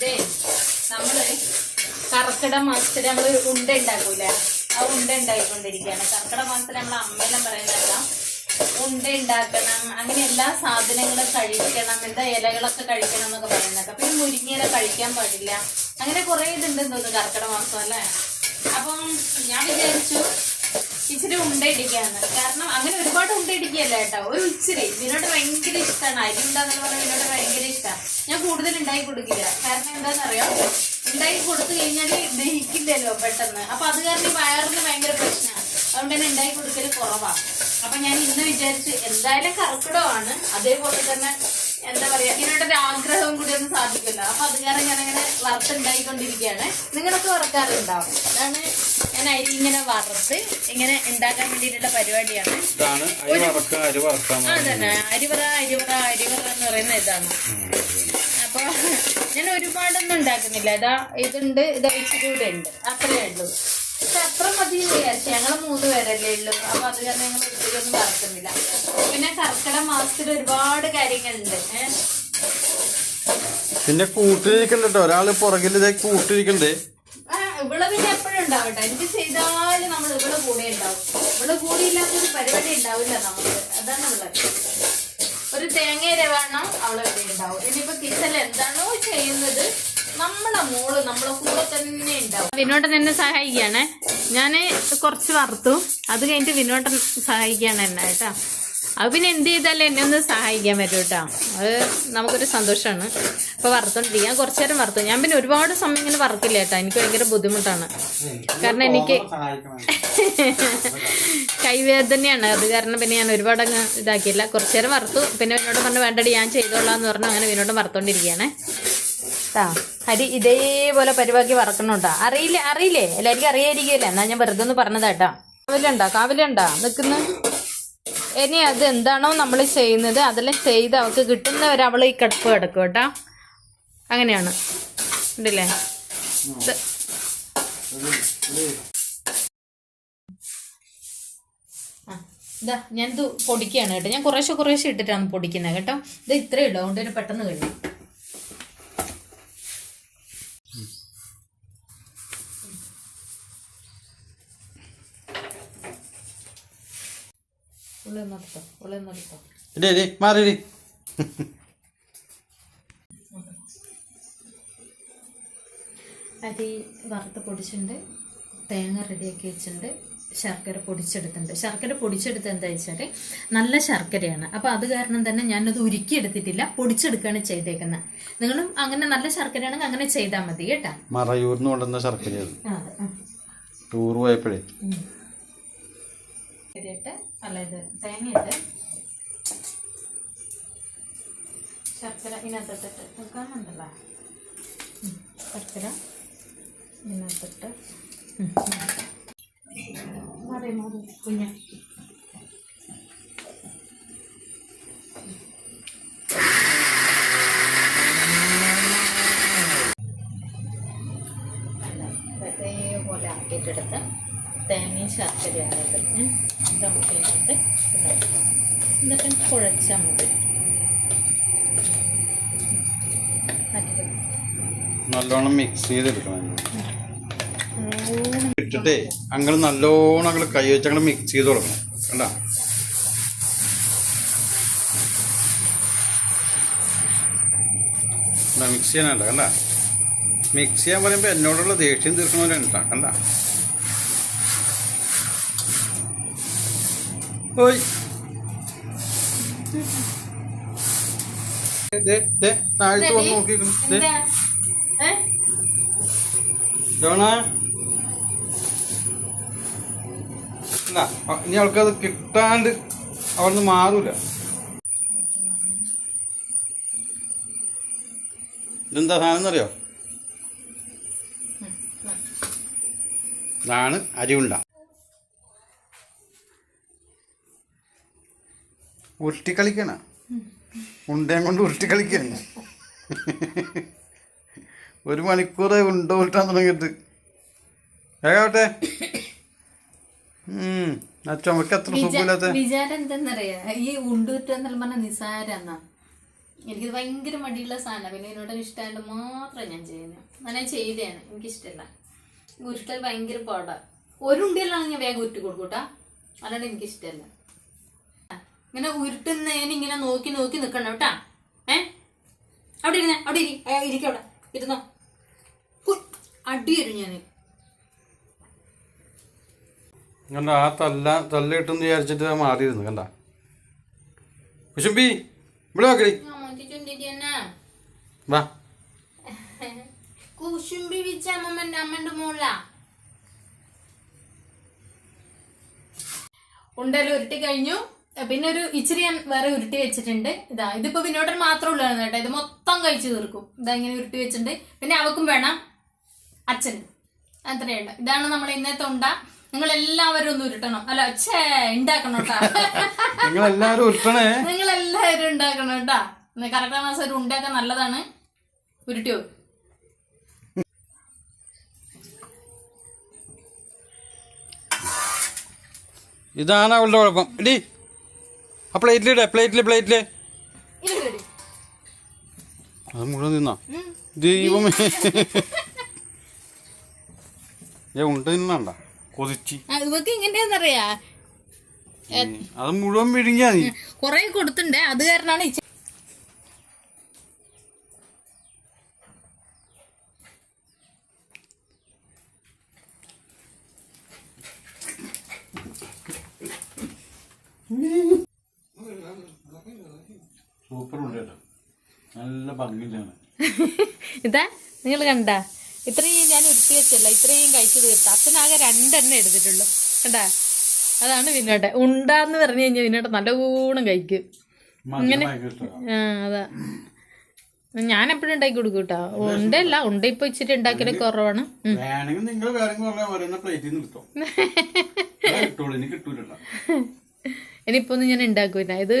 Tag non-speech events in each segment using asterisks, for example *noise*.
ഇതേ നമ്മൾ കർക്കിട മാസത്തിൽ നമ്മൾ ഉണ്ട ഉണ്ടാക്കൂല? ആ ഉണ്ട ഉണ്ടായിക്കൊണ്ടിരിക്കുകയാണ്. കർക്കിട മാസത്തിൽ നമ്മൾ അമ്മയെല്ലാം പറയുന്നതല്ല ഉണ്ട ഉണ്ടാക്കണം. അങ്ങനെ എല്ലാ സാധനങ്ങളും കഴിക്കണം. എന്താ ഇലകളൊക്കെ കഴിക്കണം എന്നൊക്കെ പറയുന്നതൊക്കെ പിന്നെ മുരിങ്ങയില കഴിക്കാൻ പാടില്ല. അങ്ങനെ കുറെ ഇതുണ്ട് തോന്നുന്നു കർക്കിട മാസം അല്ലേ? അപ്പം ഞാൻ വിചാരിച്ചു ഇച്ചിരി ഉണ്ട ഇടിക്കാന്ന്. കാരണം അങ്ങനെ ഒരുപാട് ഉണ്ട ഇടിക്കുകയല്ല കേട്ടോ. ഒരു ഇച്ചിരി. ഇതിനോട് ഭയങ്കര ഇഷ്ടമാണ് അരി ഉണ്ടാന്ന് പറഞ്ഞാൽ ഇതിനോട് ഭയങ്കര ഇഷ്ടമാണ് ഞാൻ കൂടുതൽ ഉണ്ടാക്കി കൊടുക്കില്ല. കാരണം എന്താണെന്നറിയോ? ഉണ്ടാക്കി കൊടുത്തു കഴിഞ്ഞാൽ ദഹിക്കില്ലല്ലോ പെട്ടെന്ന്. അപ്പൊ അത് കാരണം ഈ വയറിന് ഭയങ്കര പ്രശ്നമാണ് അതുകൊണ്ട് തന്നെ ഉണ്ടാക്കി കൊടുക്കൽ കുറവാണ് അപ്പൊ ഞാൻ ഇന്ന് വിചാരിച്ച് എന്തായാലും കർക്കിടമാണ് അതേപോലെ തന്നെ എന്താ പറയാ ഇതിനോടൊരു ആഗ്രഹവും കൂടി ഒന്നും സാധിക്കില്ല. അപ്പൊ അത് കാരണം ഞാൻ അങ്ങനെ വറുത്തുണ്ടായിക്കൊണ്ടിരിക്കുകയാണ്. നിങ്ങളൊക്കെ വറുക്കാറുണ്ടാവും അതാണ് ഞാൻ അരി ഇങ്ങനെ വറുത്ത് ഇങ്ങനെ ഉണ്ടാക്കാൻ വേണ്ടിയിട്ടുള്ള പരിപാടിയാണ്. ഇതാണ് അരി വറക്കുക അരി വറക്കാൻ ആ തന്നെ അരിവറ അരിവറ അരിവറ എന്ന് പറയുന്ന ഇതാണ്. ഞാൻ ഒരുപാടൊന്നും ഉണ്ടാക്കുന്നില്ല. ഇതാ ഇതുണ്ട് ഇതാ ഇച്ചിരി കൂടെ ഉണ്ട്. അത്രേ ഉള്ളൂ. പക്ഷെ അത്ര മതി വിചാരിച്ചു. ഞങ്ങൾ മൂന്ന് പേരല്ലേ ഉള്ളൂ. അപ്പൊ അത് കാരണം ഞങ്ങൾ ഒരിക്കലൊന്നും ഒന്നും വറക്കുന്നില്ല പിന്നെ കർക്കിടക മാസത്തിൽ ഒരുപാട് കാര്യങ്ങളുണ്ട്. പിന്നെ കൂട്ടിരിക്കണ്ട കേട്ടോ ഒരാൾ പുറകിൽ ഇതേ കൂട്ടിരിക്കണ്ടേ. ആ, ഇവൾ പിന്നെ എപ്പോഴും ഉണ്ടാവട്ടെ. എനിക്ക് ചെയ്താലും നമ്മൾ ഇവൾ കൂടെ ഉണ്ടാവും. ഇവൾ കൂടെ ഇല്ലാത്തൊരു പരിപാടി ഉണ്ടാവില്ല നമുക്ക്. അതാണ് ഉള്ളത്. ഒരു തേങ്ങയുടെ വേണം അവളെ ഇവിടെ ഉണ്ടാവും. ഇനിയിപ്പോ കിച്ചണിൽ എന്താണോ ചെയ്യുന്നത് നമ്മളെ മോൾ നമ്മളെ കൂടെ തന്നെ ഉണ്ടാവും. വിനോട്ടൻ എന്നെ സഹായിക്കാണേ ഞാൻ കുറച്ച് വറുത്തു. അത് കഴിഞ്ഞിട്ട് വിനോട്ടൻ സഹായിക്കാണ് എന്നെ കേട്ടോ. അത് പിന്നെ എന്ത് ചെയ്താലും എന്നെ ഒന്ന് സഹായിക്കാൻ പറ്റും കേട്ടോ. അത് നമുക്കൊരു സന്തോഷമാണ്. അപ്പോൾ വറുത്തോണ്ടിരിക്കാൻ കുറച്ചു നേരം വറുത്തു. ഞാൻ പിന്നെ ഒരുപാട് സമയം ഇങ്ങനെ വറുക്കില്ല കേട്ടോ. എനിക്ക് ഭയങ്കര ബുദ്ധിമുട്ടാണ്. കാരണം എനിക്ക് കൈവേദനയാണ്. അത് കാരണം പിന്നെ ഞാൻ ഒരുപാട് അങ്ങ് ഇതാക്കിയില്ല. കുറച്ചു നേരം വറുത്തു. പിന്നെ എന്നോട് പറഞ്ഞു വേണ്ടടി ഞാൻ ചെയ്തോളാം എന്ന് പറഞ്ഞു. അങ്ങനെ വിനോട് വറുത്തോണ്ടിരിക്കുകയാണേ ട്ടാ അരി ഇതേപോലെ പരിപാടി വറക്കണുണ്ടോ? കേട്ടോ അറിയില്ല അറിയില്ലേ? എല്ലാവർക്കും അറിയായിരിക്കില്ല എന്നാ ഞാൻ വെറുതെ ഒന്ന് പറഞ്ഞതാട്ടോ കാവിലുണ്ടോ? കാവിലുണ്ടോ? നിൽക്കുന്ന? ഇനി അത് എന്താണോ നമ്മൾ ചെയ്യുന്നത് അതെല്ലാം ചെയ്ത് അവൾക്ക് കിട്ടുന്നവരെ അവൾ ഈ കിടപ്പ് കിടക്കും കേട്ടോ അങ്ങനെയാണ്. ഉണ്ടല്ലേ? ഇത് ഞാൻ ഇതാ ഞാനിത് പൊടിക്കുകയാണ് കേട്ടോ. ഞാൻ കുറേശ്ശെ കുറേശ്ശെ ഇട്ടിട്ടാണ് പൊടിക്കുന്നത് കേട്ടോ. ഇത് ഇത്രയേ ഉള്ളൂ. അതുകൊണ്ട് പെട്ടെന്ന് കഴിയും മാറി അരി വറുത്ത് പൊടിച്ചിട്ടുണ്ട്. തേങ്ങ റെഡിയാക്കി വെച്ചിട്ടുണ്ട്. ശർക്കര പൊടിച്ചെടുത്തിട്ടുണ്ട്. ശർക്കര പൊടിച്ചെടുത്ത് എന്താ വെച്ചാൽ നല്ല ശർക്കരയാണ്. അപ്പോൾ അത് കാരണം തന്നെ ഞാനത് ഉരുക്കിയെടുത്തിട്ടില്ല പൊടിച്ചെടുക്കുകയാണ് ചെയ്തേക്കുന്നത് നിങ്ങളും അങ്ങനെ നല്ല ശർക്കരയാണെങ്കിൽ അങ്ങനെ ചെയ്താൽ മതി കേട്ടാ. മറയൂർന്ന് കൊണ്ടുവന്ന ശർക്കര. ടൂർ പോയപ്പോഴേ. ഉം. ശരിയായിട്ട് അല്ല ഇത് തേങ്ങയിട്ട് ശർക്കര ഇതിനകത്തിട്ട് കാണുന്നുണ്ടല്ലോ ശർക്കര ഇതിനകത്തിട്ട്. കുഞ്ഞ ഇതേപോലെ ആക്കിയിട്ടെടുത്ത് തേങ്ങയും ശർക്കരയാണ് ഇത് ഉം. ഇത് നമുക്ക് ഇതിനകത്ത് ഇടാം. എന്നിട്ട് കുഴച്ചാൽ മതി നല്ലോണം മിക്സ് ചെയ്തെടുക്കണം ഇട്ടിട്ടേ അങ്ങനെ നല്ലോണം അങ്ങനെ കൈ വെച്ച് അങ്ങനെ മിക്സ് ചെയ്ത് തുടങ്ങും. കണ്ട? മിക്സ് ചെയ്യാനല്ല കണ്ട മിക്സ് ചെയ്യാൻ പറയുമ്പോൾ എന്നോടുള്ള ദേഷ്യം തീർക്കണവരാണ് കേട്ടോ കണ്ട? ഓയ് താഴത്ത് വന്ന് നോക്കിക്കണം ഇനി അവൾക്കത് കിട്ടാണ്ട് അവിടുന്ന് മാറൂല. ഇതെന്താ സാധനം അറിയോ ഇതാണ് അരിവുണ്ട. ഉരുട്ടി കളിക്കണ ഉണ്ടയും കൊണ്ട് ഉരുട്ടി കളിക്കണ ഒരു മണിക്കൂർ ഉണ്ട ഉരുട്ടാൻ തുടങ്ങിയിട്ട്. ആ ചുമക്ക് അത്ര സുഖമില്ലാത്ത വിചാരം എന്തെന്നറിയാ? ഈ ഉണ്ടൂറ്റ എന്നുള്ള പറഞ്ഞ എനിക്ക് ഭയങ്കര മടിയുള്ള സാധനം. പിന്നെ എന്നോട് ഇഷ്ടമായിട്ട് മാത്രം ഞാൻ ചെയ്യുന്നത് അങ്ങനെ ചെയ്തതാണ് എനിക്കിഷ്ടമല്ല ഉരുട്ടൽ ഭയങ്കര പാടാണ് ഒരു ഉണ്ടിയിലാണ് ഞാൻ വേഗം ഉരുട്ടി കൊടുക്കൂട്ടാ അല്ലാണ്ട് എനിക്കിഷ്ടമല്ല ഇങ്ങനെ ഉരുട്ടുന്നതിന് ഇങ്ങനെ നോക്കി നോക്കി നിൽക്കണം കേട്ടാ. ഏ? അവിടെ ഇരുന്നേ. അവിടെ ഇരി ഇരിക്കവിടെ അവിടെ. ഇരുന്നോ. ഹുയ്, അടി വരും ഞാൻ കണ്ട ആ തല്ല തല്ല കിട്ടുമെന്ന് വിചാരിച്ചിട്ട് ഞാൻ മാറിയിരുന്നു കണ്ട. കുശുംബി ഇവിടെ നോക്കടി വാ. കുശുംബി വിച്ച അമ്മമ്മന്റെ അമ്മന്റെ മോള ഉണ്ടല്ലോ ഉരുട്ടി കഴിഞ്ഞു. പിന്നെ ഒരു ഇച്ചിരി ഞാൻ വേറെ ഉരുട്ടി വെച്ചിട്ടുണ്ട്. ഇതാ ഇതിപ്പോ വിനോദൻ മാത്രമേ ഉള്ളതാണ് കേട്ടോ. ഇത് മൊത്തം കഴിച്ചു തീർക്കും. ഇതാ ഇങ്ങനെ ഉരുട്ടി വെച്ചിട്ടുണ്ട്. പിന്നെ അവക്കും വേണം അച്ഛനും. അത്രയുണ്ട് ഇതാണ് നമ്മുടെ ഇന്നത്തെ ഉണ്ട. നിങ്ങൾ എല്ലാവരും ഒന്ന് ഉരുട്ടണം. അല്ല ഛേ ഉണ്ടാക്കണം കേട്ടാ. നിങ്ങൾ എല്ലാരും ഉരുട്ടണേ. നിങ്ങൾ എല്ലാവരും ഉണ്ടാക്കണം കേട്ടാ കറക്റ്റ് മാസം ഒരു ഉണ്ടാക്കാൻ നല്ലതാണ്. ഉരുട്ടിയോ? ഇതാണ് അവളുടെ കുഴപ്പം. ഇടി ആ പ്ലേറ്റിലിടെ പ്ലേറ്റിൽ പ്ലേറ്റിൽ. അത് മുഴുവൻ തിന്നാ. ദൈവമേ. *laughs* ഏ ഉണ്ട് നിന്നണ്ട കൊതിച്ച് ആ, ഇവക്ക് ഇങ്ങനെയാന്നറിയാ അത് മുഴുവൻ വിഴുങ്ങിയാ നീ കൊറേ കൊടുത്തിണ്ടേ. അത് കാരണമാണ് സൂപ്പർ ഉണ്ട് കേട്ടോ. നല്ല ഭംഗിയിലാണ്. *laughs* ഇതാ നിങ്ങൾ കണ്ട? ഇത്രയും ഞാൻ ഉരുട്ടി വെച്ചല്ല ഇത്രയും കഴിച്ചു തീർത്ത. അച്ഛനാകെ രണ്ടെണ്ണം എടുത്തിട്ടുള്ളൂ. കണ്ടാ? അതാണ് വിനോട്ടെ ഉണ്ടാന്ന് പറഞ്ഞു കഴിഞ്ഞാൽ വിനോട്ടെ നല്ലവണ്ണം കഴിക്കും. അങ്ങനെ ഭയങ്കര ആ അതാ. ഞാൻ എപ്പോഴും ഉണ്ടാക്കി കൊടുക്കും കേട്ടോ. ഉണ്ടല്ല ഉണ്ട ഇപ്പൊ ഇച്ചിരി ഉണ്ടാക്കിയാൽ കുറവാണ്. *laughs* ഇനിയിപ്പോ ഒന്നും ഞാൻ ഉണ്ടാക്കൂല. ഇത്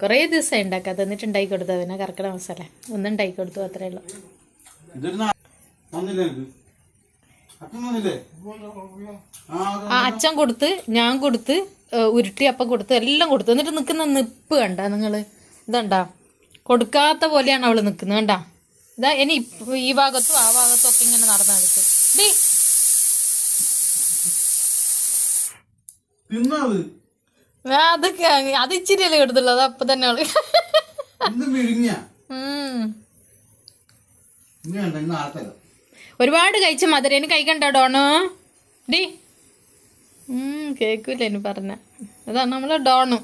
കുറേ ദിവസമായി ഉണ്ടാക്കാത്ത എന്നിട്ട് ഉണ്ടാക്കി കൊടുത്തു പിന്നെ കറക്കട മസാല ഒന്നും ഉണ്ടാക്കി കൊടുത്തു അത്രേ ഉള്ളൂ. തന്നില്ലേ എനിക്ക് അച്ഛൻ തന്നില്ലേ ആ അച്ഛൻ കൊടുത്ത് ഞാൻ കൊടുത്ത് ഉരുട്ടി അപ്പം കൊടുത്ത് എല്ലാം കൊടുത്തു. എന്നിട്ട് നിൽക്കുന്ന നിപ്പ് കണ്ട നിങ്ങൾ ഇതണ്ടാ? കൊടുക്കാത്ത പോലെയാണ് അവൾ നിൽക്കുന്നത് കണ്ട? ഇതാ ഇനി ഈ ഭാഗത്തും ആ ഭാഗത്തും ഒക്കെ ഇങ്ങനെ ഡീ. അത്? ആ, അതൊക്കെ അത് ഇച്ചിരി അല്ലേ കൊടുത്തുള്ളൂ അത് അപ്പൊ തന്നെ അവൾ. ഉം. ഒരുപാട് കഴിച്ച മധുരം ഇനി കഴിക്കണ്ട ഡോണോ ഡി. കേൾക്കൂല കേക്കൂല ഇനി പറഞ്ഞ. അതാണ് നമ്മളെ ഡോണു.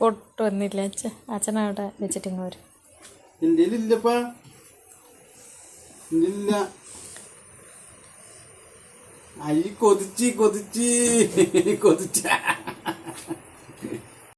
പൊട്ട് വന്നില്ല അച്ഛ? അച്ഛനവിടെ വെച്ചിട്ടിങ്ങ് വരും. അരി കൊതിച്ച് കൊതിച്ച് കൊതിച്ച.